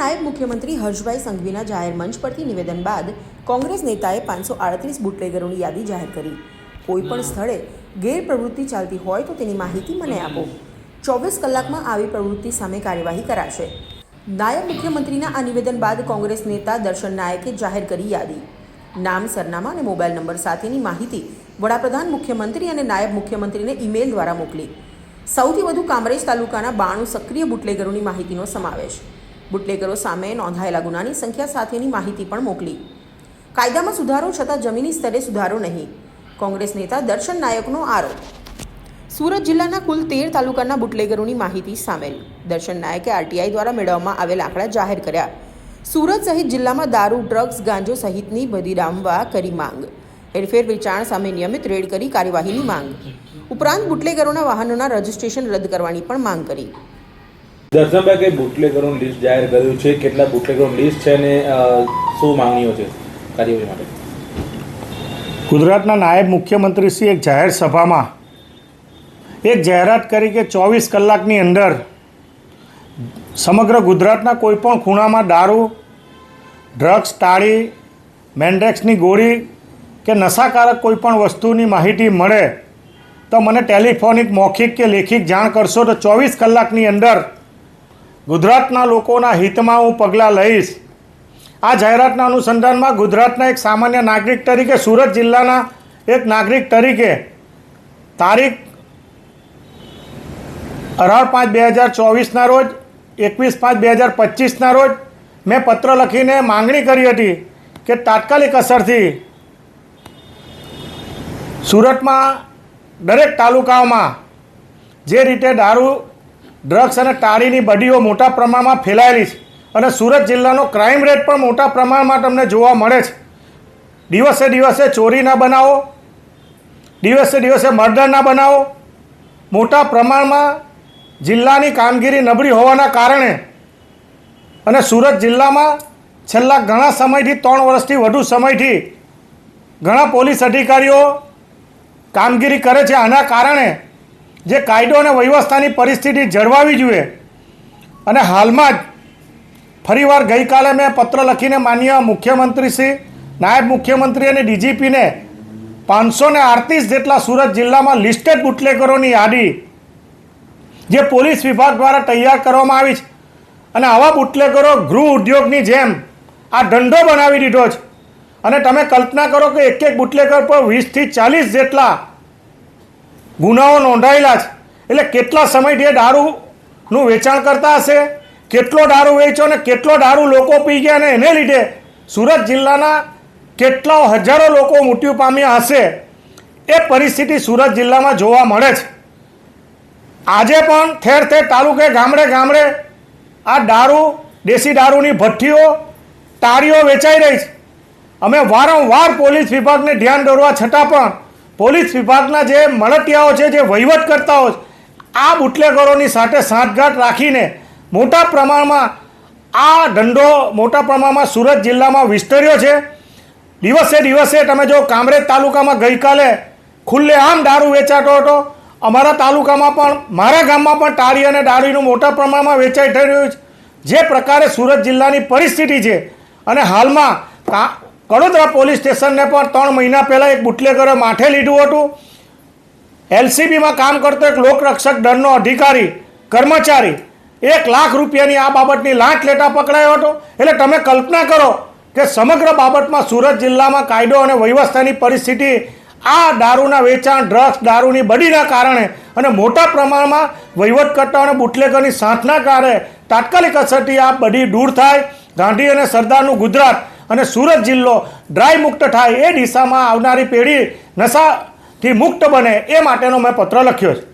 નાયબ મુખ્યમંત્રી હર્ષભાઈ સંઘવીના જાહેર મંચ પરથી નિવેદન બાદ કોંગ્રેસ નેતાએ પાંચસો આડત્રીસ બુટલેગરોની યાદી જાહેર કરી. કોઈ પણ સ્થળે ગેરપ્રવૃત્તિ ચાલતી હોય તો તેની માહિતી મને આપો. ચોવીસ કલાકમાં આવી પ્રવૃત્તિ સામે કાર્યવાહી કરાશે. નાયબ મુખ્યમંત્રીના આ નિવેદન બાદ કોંગ્રેસ નેતા દર્શન નાયકે જાહેર કરી યાદી. નામ, સરનામા અને મોબાઈલ નંબર સાથેની માહિતી વડાપ્રધાન મુખ્યમંત્રી અને નાયબ મુખ્યમંત્રીને ઈમેલ દ્વારા મોકલી. સૌથી વધુ કામરેજ તાલુકાના બાણું સક્રિય બુટલેગરોની માહિતીનો સમાવેશ. બુટલેગરો સામે નોંધાયેલા ગુનાની સંખ્યા સાથેની માહિતી પણ મોકલી. કાયદામાં સુધારો છતાં જમીની સ્તરે સુધારો નહીં. કોંગ્રેસ નેતા દર્શન નાયકનો આરોપ. સુરત જિલ્લાના કુલ તેર તાલુકાના બુટલેગરોની માહિતી સામેલ. દર્શન નાયકે આરટીઆઈ દ્વારા મેળવવામાં આવેલ આંકડા જાહેર કર્યા. સુરત સહિત જિલ્લામાં દારૂ, ડ્રગ્સ, ગાંજો સહિતની બધી ડામવા કરી માંગ. હેરફેર વેચાણ સામે નિયમિત રેડ કરી કાર્યવાહીની માંગ. ઉપરાંત બુટલેગરોના વાહનોના રજીસ્ટ્રેશન રદ કરવાની પણ માંગ કરી. દર્શનભાઈ કઈ બુટલેગરોનું લિસ્ટ જાહેર કર્યું છે. કેટલા બુટલેગરોનું લિસ્ટ છે અને શું માંગણીઓ છે કાર્યવાહી માટે? ગુજરાતના નાયબ મુખ્યમંત્રી શ્રી એક જાહેર સભામાં એક જાહેરાત કરી કે ચોવીસ કલાકની અંદર સમગ્ર ગુજરાતના કોઈપણ ખૂણામાં દારૂ ડ્રગ્સ તાળી મેન્ડેક્સની ગોળી કે નશાકારક કોઈપણ વસ્તુની માહિતી મળે તો મને ટેલિફોનિક મૌખિક કે લેખિત જાણ કરશો તો ચોવીસ કલાકની અંદર ગુજરાતના લોકોના હિતમાં હું પગલાં લઈશ. આ જાહેરાતના અનુસંધાનમાં ગુજરાતના એક સામાન્ય નાગરિક તરીકે, સુરત જિલ્લાના એક નાગરિક તરીકે તારીખ અઢાર પાંચ બે હજાર ચોવીસના રોજ, એકવીસ પાંચ બે હજાર પચીસના રોજ મેં પત્ર લખીને માંગણી કરી હતી કે તાત્કાલિક અસરથી સુરતમાં દરેક તાલુકાઓમાં જે રીતે દારૂ ડ્રગ્સ અને ટાળીની બડીઓ મોટા પ્રમાણમાં ફેલાયેલી છે અને સુરત જિલ્લાનો ક્રાઇમ રેટ પણ મોટા પ્રમાણમાં તમને જોવા મળે છે. દિવસે દિવસે ચોરીના બનાવો, દિવસે દિવસે મર્ડરના બનાવો, મોટા પ્રમાણમાં જિલ્લાની કામગીરી નબળી હોવાના કારણે અને સુરત જિલ્લામાં છેલ્લા ઘણા સમયથી, ત્રણ વર્ષથી વધુ સમયથી ઘણા પોલીસ અધિકારીઓ કામગીરી કરે છે. આના કારણે જે કાયદો અને વ્યવસ્થાની પરિસ્થિતિ જળવાવી જોઈએ. અને હાલમાં જ ફરીવાર ગઈકાલે મેં પત્ર લખીને માન્ય મુખ્યમંત્રી શ્રી, નાયબ મુખ્યમંત્રી અને ડીજીપીને પાંચસો ને આડતીસ જેટલા સુરત જિલ્લામાં લિસ્ટેડ બુટલેગરોની યાદી જે પોલીસ વિભાગ દ્વારા તૈયાર કરવામાં આવી છે. અને આવા બુટલેગરો ગૃહ ઉદ્યોગની જેમ આ ધંધો બનાવી દીધો છે. અને તમે કલ્પના કરો કે એક એક બુટલેગર પર વીસથી ચાલીસ જેટલા ગુનાઓ નોંધાયેલા છે. એટલે કેટલા સમયથી એ દારૂનું વેચાણ કરતા હશે, કેટલો દારૂ વેચ્યો અને કેટલો દારૂ લોકો પી ગયા અને એને લીધે સુરત જિલ્લાના કેટલા હજારો લોકો મૃત્યુ પામ્યા હશે, એ પરિસ્થિતિ સુરત જિલ્લામાં જોવા મળે છે. આજે પણ ઠેર ઠેર તાલુકે ગામડે ગામડે આ દારૂ, દેશી દારૂની ભઠ્ઠીઓ, તાળીઓ વેચાઈ રહી છે. અમે વારંવાર પોલીસ વિભાગને ધ્યાન દોરવા છતાં પણ પોલીસ વિભાગના જે મળતિયાઓ છે, જે વહીવટકર્તાઓ આ બુટલેગરોની સાથે સાંઠગાંઠ રાખીને મોટા પ્રમાણમાં આ ધંધો મોટા પ્રમાણમાં સુરત જિલ્લામાં વિસ્તર્યો છે. દિવસે દિવસે તમે જો કામરેજ તાલુકામાં ગઈકાલે ખુલ્લેઆમ દારૂ વેચાતો હતો, અમારા તાલુકામાં પણ, મારા ગામમાં પણ ટાળી અને દારૂનું મોટા પ્રમાણમાં વેચાઈ થઈ રહ્યું છે. જે પ્રકારે સુરત જિલ્લાની પરિસ્થિતિ છે અને હાલમાં કડોદરા પોલીસ સ્ટેશનને પણ ત્રણ મહિના પહેલાં એક બુટલેગરે માથે લીધું હતું. એલસીબીમાં કામ કરતો એક લોકરક્ષક દળનો અધિકારી, કર્મચારી, એક લાખ રૂપિયાની આ બાબતની લાંચ લેતા પકડાયો હતો. એટલે તમે કલ્પના કરો કે સમગ્ર બાબતમાં સુરત જિલ્લામાં કાયદો અને વ્યવસ્થાની પરિસ્થિતિ આ દારૂના વેચાણ, ડ્રગ્સ, દારૂની બડીના કારણે અને મોટા પ્રમાણમાં વહીવટકર્તાઓ અને બુટલેગરની સાંઠના કારણે તાત્કાલિક અસરથી આ બધી દૂર થાય. ગાંધી અને સરદારનું ગુજરાત અને સુરત જિલ્લો ડ્રાય મુક્ત થાય એ દિશામાં આવનારી પેઢી નશાથી મુક્ત બને એ માટેનો મેં પત્ર લખ્યો છે.